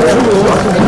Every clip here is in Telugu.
네.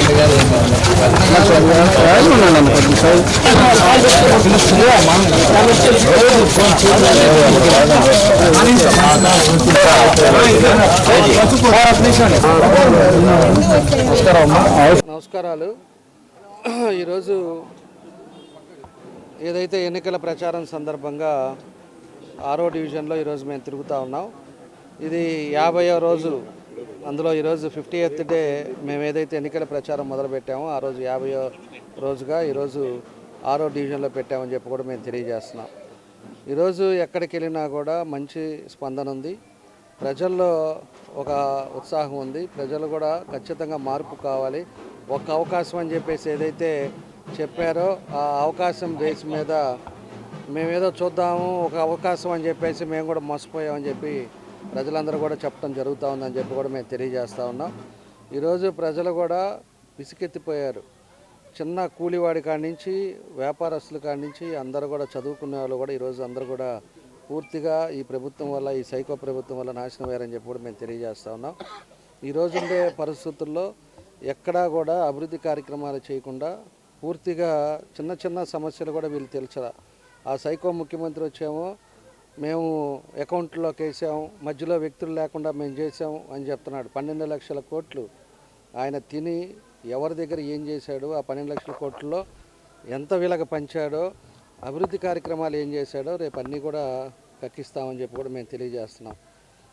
నమస్కారాలు. ఈరోజు ఏదైతే ఎన్నికల ప్రచారం సందర్భంగా ఆరో డివిజన్లో ఈరోజు మేము తిరుగుతూ ఉన్నాం. ఇది యాభైవ రోజు అందులో ఈరోజు ఫిఫ్టీ ఎయిత్ డే మేము ఏదైతే ఎన్నికల ప్రచారం మొదలుపెట్టామో ఆ రోజు యాభై రోజుగా ఈరోజు ఆరో డివిజన్లో పెట్టామని చెప్పి కూడా మేము తెలియజేస్తున్నాం. ఈరోజు ఎక్కడికి వెళ్ళినా కూడా మంచి స్పందన ఉంది. ప్రజల్లో ఒక ఉత్సాహం ఉంది. ప్రజలు కూడా ఖచ్చితంగా మార్పు కావాలి. ఒక అవకాశం అని చెప్పేసి ఏదైతే చెప్పారో ఆ అవకాశం బేస్ మీద మేమేదో చూద్దాము ఒక అవకాశం అని చెప్పేసి మేము కూడా మోసపోయామని చెప్పి ప్రజలందరూ కూడా చెప్పడం జరుగుతూ ఉందని చెప్పి కూడా మేము తెలియజేస్తూ ఉన్నాం. ఈరోజు ప్రజలు కూడా విసికెత్తిపోయారు. చిన్న కూలివాడి కాడి నుంచి వ్యాపారస్తుల కాడి నుంచి అందరూ కూడా చదువుకునే వాళ్ళు కూడా ఈరోజు అందరూ కూడా పూర్తిగా ఈ ప్రభుత్వం వల్ల ఈ సైకో ప్రభుత్వం వల్ల నాశనం అయ్యారని చెప్పి కూడా మేము తెలియజేస్తా ఉన్నాం. ఈరోజు ఉండే పరిస్థితుల్లో ఎక్కడా కూడా అభివృద్ధి కార్యక్రమాలు చేయకుండా పూర్తిగా చిన్న చిన్న సమస్యలు కూడా వీళ్ళు తెలుసా? ఆ సైకో ముఖ్యమంత్రి వచ్చేమో మేము అకౌంట్లోకి వేసాము మధ్యలో వ్యక్తులు లేకుండా మేము చేసాము అని చెప్తున్నాడు. పన్నెండు లక్షల కోట్లు ఆయన తిని ఎవరి దగ్గర ఏం చేశాడు ఆ పన్నెండు లక్షల కోట్లలో ఎంత వీళ్ళకి పంచాడో అభివృద్ధి కార్యక్రమాలు ఏం చేశాడో రేపు అన్నీ కూడా కక్కిస్తామని చెప్పి కూడా మేము తెలియజేస్తున్నాం.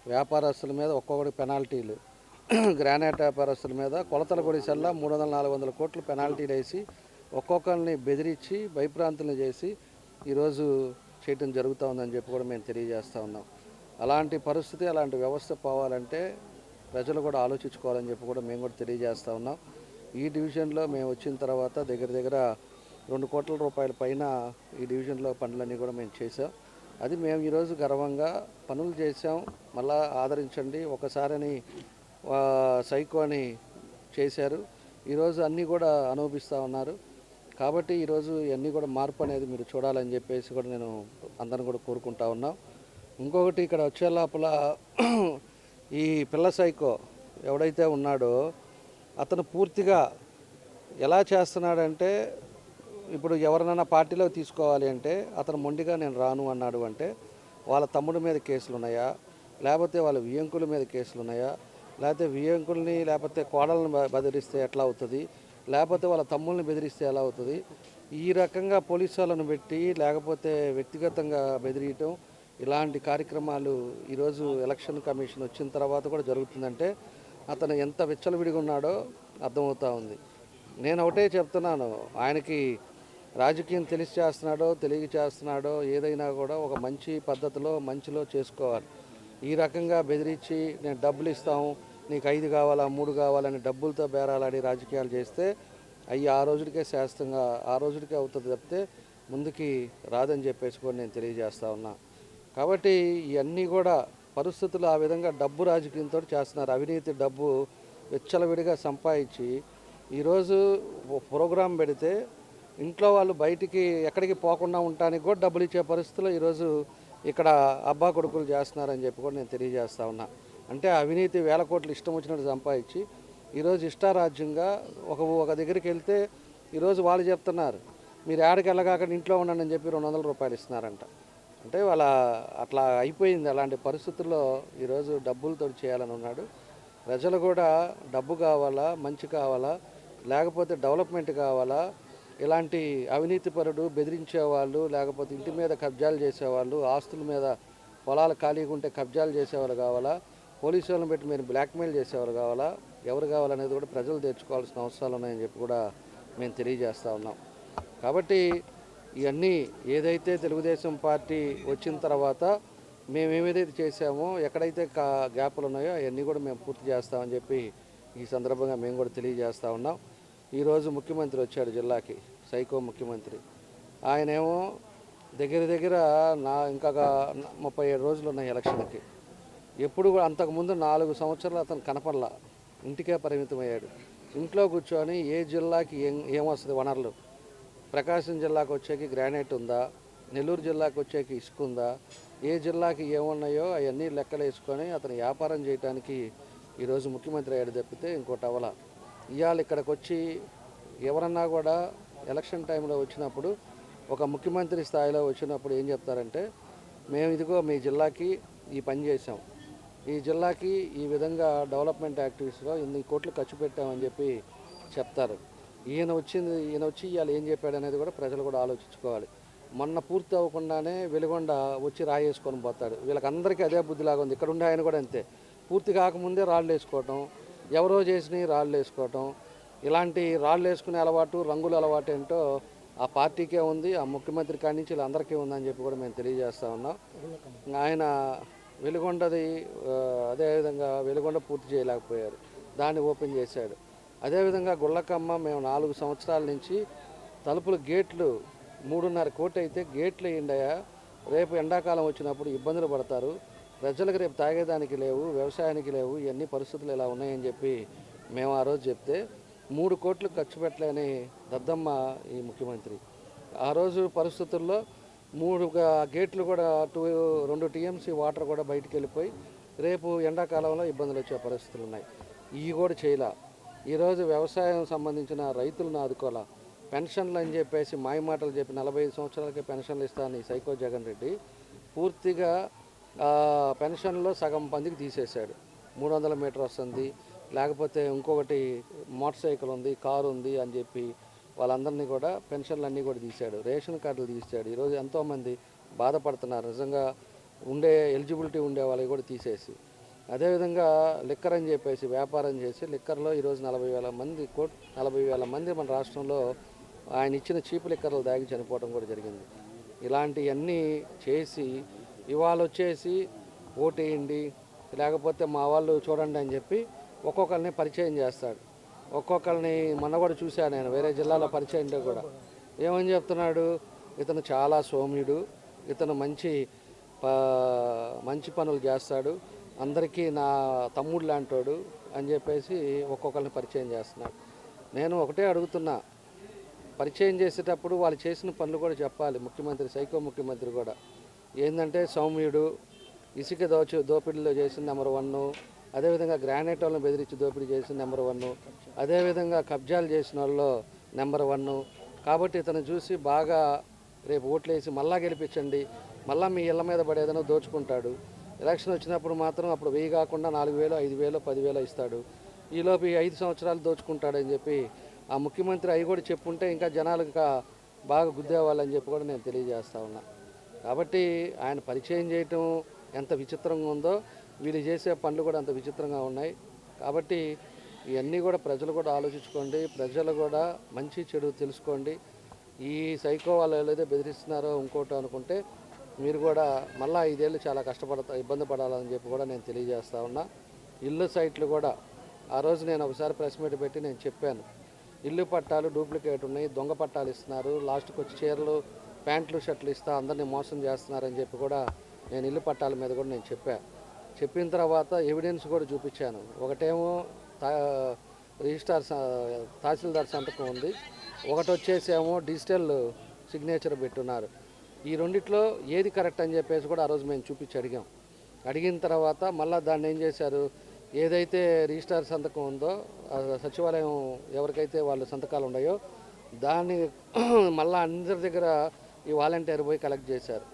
వ్యాపారస్తుల మీద ఒక్కొక్కటి పెనాల్టీలు. గ్రానైట్ వ్యాపారస్తుల మీద కొలతల గుడిసెల్లా మూడు వందల నాలుగు వందల కోట్లు పెనాల్టీలు వేసి ఒక్కొక్కరిని బెదిరించి భయప్రాంతులను చేసి ఈరోజు చేయటం జరుగుతూ ఉందని చెప్పి కూడా మేము తెలియజేస్తూ ఉన్నాం. అలాంటి పరిస్థితి అలాంటి వ్యవస్థ పోవాలంటే ప్రజలు కూడా ఆలోచించుకోవాలని చెప్పి కూడా మేము కూడా తెలియజేస్తూ ఉన్నాం. ఈ డివిజన్లో మేము వచ్చిన తర్వాత దగ్గర దగ్గర రెండు కోట్ల రూపాయల పైన ఈ డివిజన్లో పనులన్నీ కూడా మేము చేసాం అది మేము ఈరోజు గర్వంగా పనులు చేసాం మళ్ళా ఆదరించండి. ఒకసారని సైకో అని చేశారు. ఈరోజు అన్నీ కూడా అనుభవిస్తూ ఉన్నారు. కాబట్టి ఈరోజు ఇవన్నీ కూడా మార్పు అనేది మీరు చూడాలని చెప్పేసి కూడా నేను అందరిని కూడా కోరుకుంటా ఉన్నాం. ఇంకొకటి ఇక్కడ వచ్చే లోపల ఈ పిల్ల సైకో ఎవడైతే ఉన్నాడో అతను పూర్తిగా ఎలా చేస్తున్నాడంటే ఇప్పుడు ఎవరినైనా పార్టీలో తీసుకోవాలి అంటే అతను మొండిగా నేను రాను అన్నాడు అంటే వాళ్ళ తమ్ముడి మీద కేసులు ఉన్నాయా? లేకపోతే వాళ్ళ వియంకుల మీద కేసులు ఉన్నాయా? లేకపోతే వియంకుల్ని లేకపోతే కోడలను బదిలిస్తే ఎట్లా అవుతుంది? లేకపోతే వాళ్ళ తమ్ముల్ని బెదిరిస్తే ఎలా అవుతుంది? ఈ రకంగా పోలీసు వాళ్ళను పెట్టి లేకపోతే వ్యక్తిగతంగా బెదిరియటం ఇలాంటి కార్యక్రమాలు ఈరోజు ఎలక్షన్ కమిషన్ వచ్చిన తర్వాత కూడా జరుగుతుందంటే అతను ఎంత విచ్చలవిడిగా ఉన్నాడో అర్థమవుతా ఉంది. నేను ఒకటే చెప్తున్నాను ఆయనకి రాజకీయం తెలిసి చేస్తున్నాడో తెలియ చేస్తున్నాడో ఏదైనా కూడా ఒక మంచి పద్ధతిలో మంచిలో చేసుకోవాలి. ఈ రకంగా బెదిరించి నేను డబ్బులు ఇస్తాము నీకు ఐదు కావాలా మూడు కావాలని డబ్బులతో బేరాలాడి రాజకీయాలు చేస్తే అవి ఆ రోజుడికే శాస్త్రంగా ఆ రోజుడికే అవుతుంది తప్పితే ముందుకి రాదని చెప్పేసి కూడా నేను తెలియజేస్తా ఉన్నా. కాబట్టి ఇవన్నీ కూడా పరిస్థితులు ఆ విధంగా డబ్బు రాజకీయంతో చేస్తున్నారు. అవినీతి డబ్బు విచ్చలవిడిగా సంపాదించి ఈరోజు ప్రోగ్రాం పెడితే ఇంట్లో వాళ్ళు బయటికి ఎక్కడికి పోకుండా ఉండటానికి కూడా డబ్బులు ఇచ్చే పరిస్థితుల్లో ఈరోజు ఇక్కడ అబ్బా కొడుకులు చేస్తున్నారని చెప్పి కూడా నేను తెలియజేస్తా ఉన్నా. అంటే అవినీతి వేల కోట్లు ఇష్టం వచ్చినట్టు సంపాదించి ఈరోజు ఇష్టారాజ్యంగా ఒక ఒక దగ్గరికి వెళ్తే ఈరోజు వాళ్ళు చెప్తున్నారు మీరు ఏడకి వెళ్ళగాక ఇంట్లో ఉండండి అని చెప్పి రెండు వందల రూపాయలు ఇస్తున్నారంట. అంటే వాళ్ళ అట్లా అయిపోయింది అలాంటి పరిస్థితుల్లో ఈరోజు డబ్బులతో చేయాలని ఉన్నాడు. ప్రజలు కూడా డబ్బు కావాలా మంచి కావాలా లేకపోతే డెవలప్మెంట్ కావాలా ఇలాంటి అవినీతిపరుడు బెదిరించేవాళ్ళు లేకపోతే ఇంటి మీద కబ్జాలు చేసేవాళ్ళు ఆస్తుల మీద పొలాలు ఖాళీగా ఉంటే కబ్జాలు చేసేవాళ్ళు కావాలా పోలీసు వాళ్ళని పెట్టి మీరు బ్లాక్మెయిల్ చేసేవారు కావాలా? ఎవరు కావాలనేది కూడా ప్రజలు తెచ్చుకోవాల్సిన అవసరాలు ఉన్నాయని చెప్పి కూడా మేము తెలియజేస్తూ ఉన్నాం. కాబట్టి ఇవన్నీ ఏదైతే తెలుగుదేశం పార్టీ వచ్చిన తర్వాత మేము ఏమేదైతే చేసామో ఎక్కడైతే కా గ్యాపులు ఉన్నాయో అవన్నీ కూడా మేము పూర్తి చేస్తామని చెప్పి ఈ సందర్భంగా మేము కూడా తెలియజేస్తూ ఉన్నాం. ఈరోజు ముఖ్యమంత్రి వచ్చాడు జిల్లాకి సైకో ముఖ్యమంత్రి. ఆయనేమో దగ్గర దగ్గర నా ఇంకా ముప్పై ఏడు రోజులు ఉన్నాయి ఎలక్షన్కి. ఎప్పుడు కూడా అంతకుముందు నాలుగు సంవత్సరాలు అతను కనపడలా. ఇంటికే పరిమితమయ్యాడు. ఇంట్లో కూర్చొని ఏ జిల్లాకి ఏం ఏమొస్తుంది వనరులు? ప్రకాశం జిల్లాకు వచ్చేకి గ్రానైట్ ఉందా? నెల్లూరు జిల్లాకు వచ్చేకి ఇసుక ఉందా? ఏ జిల్లాకి ఏమున్నాయో అవన్నీ లెక్కలు వేసుకొని అతను వ్యాపారం చేయడానికి ఈరోజు ముఖ్యమంత్రి అయ్యాడు తప్పితే ఇంకోటి అవల ఇవాళ ఇక్కడికి వచ్చి ఎవరన్నా కూడా ఎలక్షన్ టైంలో వచ్చినప్పుడు ఒక ముఖ్యమంత్రి స్థాయిలో వచ్చినప్పుడు ఏం చెప్తారంటే మేము ఇదిగో మీ జిల్లాకి ఈ పని చేసాం ఈ జిల్లాకి ఈ విధంగా డెవలప్మెంట్ యాక్టివిటీస్లో ఇన్ని కోట్లు ఖర్చు పెట్టామని చెప్పి చెప్తారు. ఈయన వచ్చింది ఈయన వచ్చి ఇవాళ ఏం చెప్పాడు అనేది కూడా ప్రజలు కూడా ఆలోచించుకోవాలి. మొన్న పూర్తి అవ్వకుండానే వెలుగొండ వచ్చి రాయేసుకొని పోతాడు. వీళ్ళకందరికీ అదే బుద్ధిలాగా ఉంది. ఇక్కడ ఉండే ఆయన కూడా అంతే. పూర్తి కాకముందే రాళ్ళు వేసుకోవటం ఎవరో చేసినవి రాళ్ళు వేసుకోవటం ఇలాంటి రాళ్ళు వేసుకునే అలవాటు రంగుల అలవాటు ఏంటో ఆ పార్టీకే ఉంది ఆ ముఖ్యమంత్రి కాడి నుంచి వీళ్ళందరికీ ఉందని చెప్పి కూడా మేము తెలియజేస్తా ఉన్నాం. ఆయన వెలుగొండది అదేవిధంగా వెలుగొండ పూర్తి చేయలేకపోయారు. దాన్ని ఓపెన్ చేశాడు. అదేవిధంగా గుళ్ళకమ్మ మేము నాలుగు సంవత్సరాల నుంచి తలుపులు గేట్లు మూడున్నర కోటి అయితే గేట్లు వేయండియా రేపు ఎండాకాలం వచ్చినప్పుడు ఇబ్బందులు పడతారు. ప్రజలకు రేపు తాగేదానికి లేవు వ్యవసాయానికి లేవు ఇవన్నీ పరిస్థితులు ఇలా ఉన్నాయని చెప్పి మేము ఆ రోజు చెప్తే మూడు కోట్లు ఖర్చు పెట్టలేని దద్దమ్మ ఈ ముఖ్యమంత్రి. ఆ రోజు పరిస్థితుల్లో మూడు గేట్లు కూడా టూ రెండు టీఎంసీ వాటర్ కూడా బయటికి వెళ్ళిపోయి రేపు ఎండాకాలంలో ఇబ్బందులు వచ్చే పరిస్థితులు ఉన్నాయి. ఇవి కూడా చేయలే. ఈరోజు వ్యవసాయం సంబంధించిన రైతులను ఆదుకోవాలా పెన్షన్లు అని చెప్పేసి మాయ మాటలు చెప్పి నలభై ఐదు సంవత్సరాలకే పెన్షన్లు ఇస్తానని సైకో జగన్ రెడ్డి పూర్తిగా పెన్షన్లో సగం మందికి తీసేశాడు. మూడు వందల మీటర్ వస్తుంది. లేకపోతే ఇంకొకటి మోటార్ సైకిల్ ఉంది కారు ఉంది అని చెప్పి వాళ్ళందరినీ కూడా పెన్షన్లు అన్నీ కూడా తీశాడు. రేషన్ కార్డులు తీసాడు ఈరోజు ఎంతోమంది బాధపడుతున్నారు. నిజంగా ఉండే ఎలిజిబిలిటీ ఉండే వాళ్ళకి కూడా తీసేసి. అదేవిధంగా లిక్కర్ అని చెప్పేసి వ్యాపారం చేసి లిక్కర్లో ఈరోజు నలభై వేల మంది కోట్ నలభై వేల మంది మన రాష్ట్రంలో ఆయన ఇచ్చిన చీపు లిక్కర్లు దాగి చనిపోవడం కూడా జరిగింది. ఇలాంటివన్నీ చేసి ఇవాళ వచ్చేసి ఓటేయండి లేకపోతే మా వాళ్ళు చూడండి అని చెప్పి ఒక్కొక్కరిని పరిచయం చేస్తాడు. ఒక్కొక్కరిని మొన్న కూడా చూశాను నేను వేరే జిల్లాలో పరిచయం కూడా. ఏమని చెప్తున్నాడు? ఇతను చాలా సౌమ్యుడు ఇతను మంచి మంచి పనులు చేస్తాడు అందరికీ నా తమ్ముడు లాంటోడు అని చెప్పేసి ఒక్కొక్కరిని పరిచయం చేస్తున్నాడు. నేను ఒకటే అడుగుతున్నా పరిచయం చేసేటప్పుడు వాళ్ళు చేసిన పనులు కూడా చెప్పాలి ముఖ్యమంత్రి సైకో ముఖ్యమంత్రి కూడా. ఏంటంటే సౌమ్యుడు ఇసుక దోచు దోపిడీలో చేసిన నెంబర్ వన్ అదేవిధంగా గ్రానైట్ వాళ్ళని బెదిరించి దోపిడీ చేసి నెంబర్ వన్. అదేవిధంగా కబ్జాలు చేసిన వాళ్ళు నెంబర్ వన్. కాబట్టి ఇతను చూసి బాగా రేపు ఓట్లు వేసి మళ్ళా గెలిపించండి. మళ్ళా మీ ఇళ్ళ మీద పడేదనో దోచుకుంటాడు. ఎలక్షన్ వచ్చినప్పుడు మాత్రం అప్పుడు వెయ్యి కాకుండా నాలుగు వేలు ఐదు వేలు పదివేలు ఇస్తాడు. ఈలోపు ఈ ఐదు సంవత్సరాలు దోచుకుంటాడని చెప్పి ఆ ముఖ్యమంత్రి అవి కూడా చెప్పుంటే ఇంకా జనాలకు బాగా గుద్దేవాళ్ళని చెప్పి కూడా నేను తెలియజేస్తా ఉన్నా. కాబట్టి ఆయన పరిచయం చేయటం ఎంత విచిత్రంగా ఉందో వీళ్ళు చేసే పనులు కూడా అంత విచిత్రంగా ఉన్నాయి. కాబట్టి ఇవన్నీ కూడా ప్రజలు కూడా ఆలోచించుకోండి. ప్రజలు కూడా మంచి చెడు తెలుసుకోండి. ఈ సైకో వాళ్ళు ఏదైతే బెదిరిస్తున్నారో ఇంకోటి అనుకుంటే మీరు కూడా మళ్ళీ ఐదేళ్ళు చాలా కష్టపడతా ఇబ్బంది పడాలని చెప్పి కూడా నేను తెలియజేస్తా ఉన్నా. ఇల్లు సైట్లు కూడా ఆ రోజు నేను ఒకసారి ప్రెస్ మీట్ పెట్టి నేను చెప్పాను. ఇల్లు పట్టాలు డూప్లికేట్ ఉన్నాయి దొంగ పట్టాలు ఇస్తున్నారు లాస్ట్కి వచ్చి చీరలు ప్యాంట్లు షర్ట్లు ఇస్తా అందరినీ మోసం చేస్తున్నారని చెప్పి కూడా నేను ఇల్లు పట్టాల మీద కూడా నేను చెప్పాను చెప్పిన తర్వాత ఎవిడెన్స్ కూడా చూపించాను. ఒకటేమో తా రిజిస్టార్ తహసీల్దార్ సంతకం ఉంది. ఒకటి వచ్చేసేమో డిజిటల్ సిగ్నేచర్ పెట్టున్నారు. ఈ రెండిట్లో ఏది కరెక్ట్ అని చెప్పేసి కూడా ఆ రోజు మేము చూపించి అడిగాం. అడిగిన తర్వాత మళ్ళీ దాన్ని ఏం చేశారు? ఏదైతే రిజిస్టార్ సంతకం ఉందో సచివాలయం ఎవరికైతే వాళ్ళ సంతకాలు ఉన్నాయో దాన్ని మళ్ళీ అందరి దగ్గర ఈ వాలంటీర్ పోయి కలెక్ట్ చేశారు.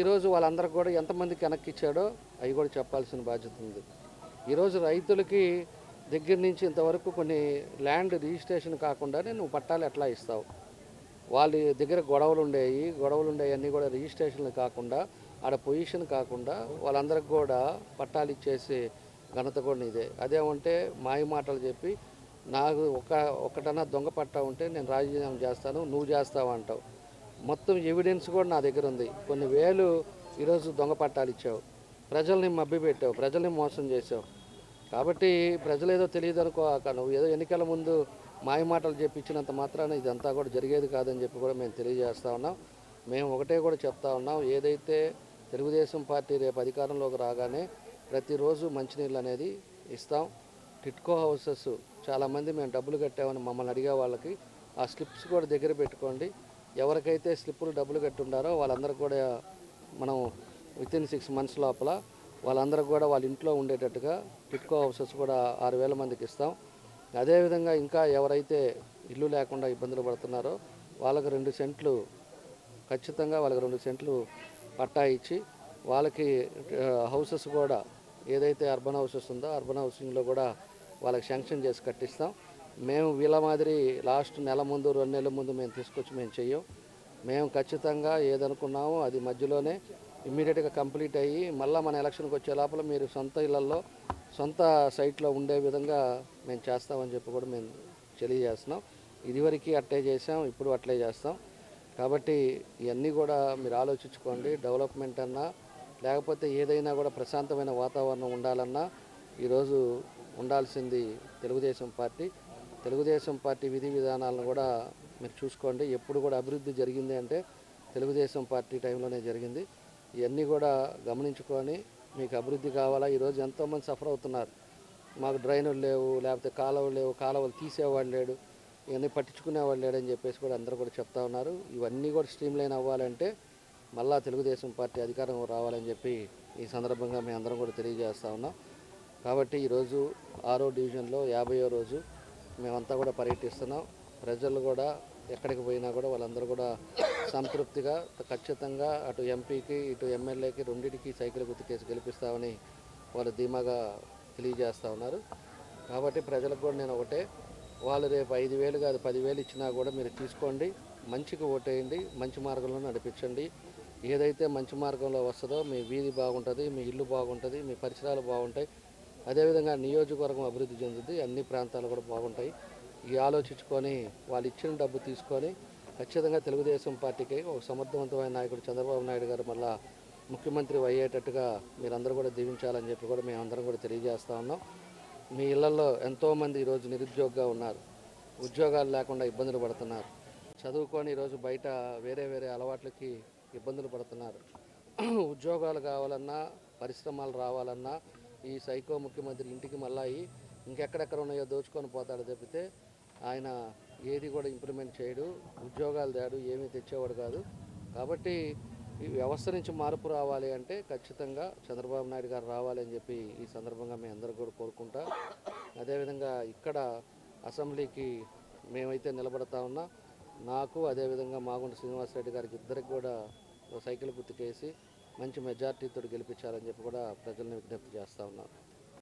ఈరోజు వాళ్ళందరికి కూడా ఎంతమందికి వెనక్కి ఇచ్చాడో అవి కూడా చెప్పాల్సిన బాధ్యత ఉంది. ఈరోజు రైతులకి దగ్గర నుంచి ఇంతవరకు కొన్ని ల్యాండ్ రిజిస్ట్రేషన్ కాకుండానే నువ్వు పట్టాలు ఎట్లా ఇస్తావు? వాళ్ళ దగ్గర గొడవలు ఉండేవి గొడవలు ఉండేవి అన్నీ కూడా రిజిస్ట్రేషన్లు కాకుండా ఆడ పొజిషన్ కాకుండా వాళ్ళందరికి కూడా పట్టాలు ఇచ్చేసి ఘనత కూడా ఇదే అదేమంటే మాయ మాటలు చెప్పి నాకు ఒక ఒకటన్నా దొంగ పట్టా ఉంటే నేను రాజీనామా చేస్తాను నువ్వు చేస్తావు అంటావు. మొత్తం ఎవిడెన్స్ కూడా నా దగ్గర ఉంది. కొన్ని వేలు ఈరోజు దొంగ పట్టాలు ఇచ్చావు. ప్రజల్ని మభ్యపెట్టావు ప్రజల్ని మోసం చేసావు కాబట్టి ప్రజలు ఏదో తెలియదు అనుకో నువ్వు ఏదో ఎన్నికల ముందు మాయమాటలు చెప్పించినంత మాత్రాన ఇదంతా కూడా జరిగేది కాదని చెప్పి కూడా మేము తెలియజేస్తా ఉన్నాం. మేము ఒకటే కూడా చెప్తా ఉన్నాం. ఏదైతే తెలుగుదేశం పార్టీ రేపు అధికారంలోకి రాగానే ప్రతిరోజు మంచినీళ్ళు అనేది ఇస్తాం. టిట్కో హౌసెస్ చాలామంది మేము డబ్బులు కట్టామని మమ్మల్ని అడిగే వాళ్ళకి ఆ స్లిప్స్ కూడా దగ్గర పెట్టుకోండి. ఎవరికైతే స్లిప్పులు డబ్బులు కట్టి ఉండారో కూడా మనం విత్ ఇన్ సిక్స్ మంత్స్ లోపల వాళ్ళందరికీ కూడా వాళ్ళ ఇంట్లో ఉండేటట్టుగా టిట్కో హౌసెస్ కూడా ఆరు వేల మందికి ఇస్తాం. అదేవిధంగా ఇంకా ఎవరైతే ఇల్లు లేకుండా ఇబ్బందులు పడుతున్నారో వాళ్ళకి రెండు సెంట్లు ఖచ్చితంగా వాళ్ళకి రెండు సెంట్లు పట్టా ఇచ్చి వాళ్ళకి హౌసెస్ కూడా ఏదైతే అర్బన్ హౌసెస్ ఉందో అర్బన్ హౌసింగ్లో కూడా వాళ్ళకి శాంక్షన్ చేసి కట్టిస్తాం. మేము వీళ్ళ మాదిరి లాస్ట్ నెల ముందు రెండు నెలల ముందు మేము తీసుకొచ్చి మేము చెయ్యం. మేము ఖచ్చితంగా ఏదనుకున్నామో అది మధ్యలోనే ఇమ్మీడియట్గా కంప్లీట్ అయ్యి మళ్ళీ మన ఎలక్షన్కి వచ్చే లోపల మీరు సొంత ఇళ్ళలో సొంత సైట్లో ఉండే విధంగా మేము చేస్తామని చెప్పి కూడా మేము తెలియజేస్తున్నాం. ఇదివరకు అట్లే చేసాం ఇప్పుడు అట్లే చేస్తాం. కాబట్టి ఇవన్నీ కూడా మీరు ఆలోచించుకోండి. డెవలప్మెంట్ అన్నా లేకపోతే ఏదైనా కూడా ప్రశాంతమైన వాతావరణం ఉండాలన్నా ఈరోజు ఉండాల్సింది తెలుగుదేశం పార్టీ. తెలుగుదేశం పార్టీ విధి విధానాలను కూడా మీరు చూసుకోండి. ఎప్పుడు కూడా అభివృద్ధి జరిగింది అంటే తెలుగుదేశం పార్టీ టైంలోనే జరిగింది. ఇవన్నీ కూడా గమనించుకొని మీకు అభివృద్ధి కావాలా? ఈరోజు ఎంతోమంది సఫర్ అవుతున్నారు. మాకు డ్రైనులు లేవు లేకపోతే కాలువలు లేవు కాలువలు తీసేవాడు లేడు ఇవన్నీ పట్టించుకునేవాడు లేడని చెప్పేసి కూడా అందరూ కూడా చెప్తా ఉన్నారు. ఇవన్నీ కూడా స్ట్రీమ్ లైన్ అవ్వాలంటే మళ్ళా తెలుగుదేశం పార్టీ అధికారం రావాలని చెప్పి ఈ సందర్భంగా మేము అందరం కూడా తెలియజేస్తా ఉన్నాం. కాబట్టి ఈరోజు ఆరో డివిజన్లో యాభైయో రోజు మేమంతా కూడా పర్యటిస్తున్నాం. ప్రజలు కూడా ఎక్కడికి పోయినా కూడా వాళ్ళందరూ కూడా సంతృప్తిగా ఖచ్చితంగా అటు ఎంపీకి ఇటు ఎమ్మెల్యేకి రెండింటికి సైకిల్ గుర్తు కేసు గెలిపిస్తామని వాళ్ళు ధీమాగా తెలియజేస్తూ ఉన్నారు. కాబట్టి ప్రజలకు కూడా నేను ఒకటే వాళ్ళు రేపు ఐదు వేలు కాదు పదివేలు ఇచ్చినా కూడా మీరు తీసుకోండి మంచికి ఓటేయండి మంచి మార్గంలో నడిపించండి. ఏదైతే మంచి మార్గంలో వస్తుందో మీ వీధి బాగుంటుంది మీ ఇల్లు బాగుంటుంది మీ పరిసరాలు బాగుంటాయి. అదేవిధంగా నియోజకవర్గం అభివృద్ధి చెందుతుంది అన్ని ప్రాంతాలు కూడా బాగుంటాయి. ఈ ఆలోచించుకొని వాళ్ళు ఇచ్చిన డబ్బు తీసుకొని ఖచ్చితంగా తెలుగుదేశం పార్టీకి ఒక సమర్థవంతమైన నాయకుడు చంద్రబాబు నాయుడు గారు మళ్ళా ముఖ్యమంత్రి అయ్యేటట్టుగా మీరందరూ కూడా దీవించాలని చెప్పి కూడా మేమందరం కూడా తెలియజేస్తా ఉన్నాం. మీ ఇళ్ళలో ఎంతోమంది ఈరోజు నిరుద్యోగంగా ఉన్నారు. ఉద్యోగాలు లేకుండా ఇబ్బందులు పడుతున్నారు. చదువుకొని ఈరోజు బయట వేరే వేరే అలవాట్లకి ఇబ్బందులు పడుతున్నారు. ఉద్యోగాలు కావాలన్నా పరిశ్రమలు రావాలన్నా ఈ సైకో ముఖ్యమంత్రి ఇంటికి మళ్ళీ ఇంకెక్కడెక్కడ ఉన్నాయో దోచుకొని పోతాడు తప్పితే ఆయన ఏది కూడా ఇంప్లిమెంట్ చేయడు ఉద్యోగాలు తేడు ఏమీ తెచ్చేవాడు కాదు. కాబట్టి ఈ వ్యవస్థ నుంచి మార్పు రావాలి అంటే ఖచ్చితంగా చంద్రబాబు నాయుడు గారు రావాలి అని చెప్పి ఈ సందర్భంగా మేము అందరూ కూడా కోరుకుంటా. అదేవిధంగా ఇక్కడ అసెంబ్లీకి మేమైతే నిలబడతా ఉన్నా నాకు అదేవిధంగా మాగుంట శ్రీనివాసరెడ్డి గారికి ఇద్దరికి కూడా సైకిల్ గుర్తుకేసి మంచి మెజార్టీతో గెలిపించాలని చెప్పి కూడా ప్రజల్ని విజ్ఞప్తి చేస్తూ ఉన్నాను